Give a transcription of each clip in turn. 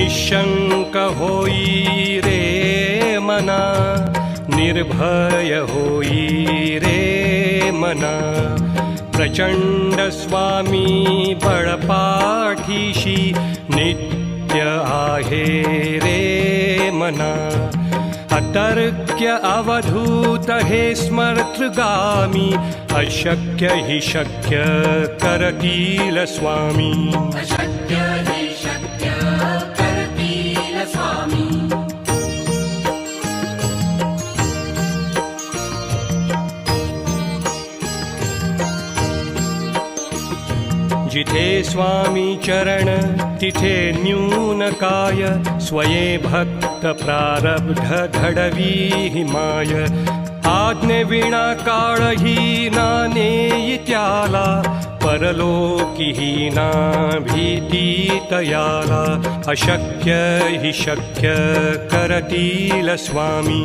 निशङ्क होई रे मना निर्भय होई रे मना। प्रचण्ड स्वामी बळपाठीशी नित्य आहे रे मना। अतर्क्य अवधूत हे स्मर्तृगामी अशक्य हि शक्य करतील स्वामी जिथे स्वामी चरण तिथे न्यून काय स्वये भक्त प्रारब्ध घडवी हिमाय आज्ञे विणा काळही नाने त्याला परलोकी ना भीती तयाला अशक्य हि शक्य करतील स्वामी।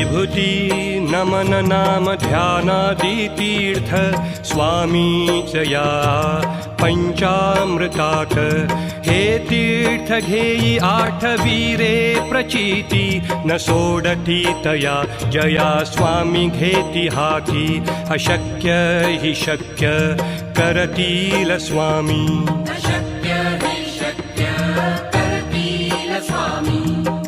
विभूती नमन नाम ध्यानादि तीर्थ स्वामी च या पञ्चामृतात्। हे तीर्थ घेई आठ वीरे प्रचीती न सोडती तया। जया स्वामी घेती हाती अशक्य हि शक्य करतील स्वामी। अशक्य हि शक्य करतील स्वामी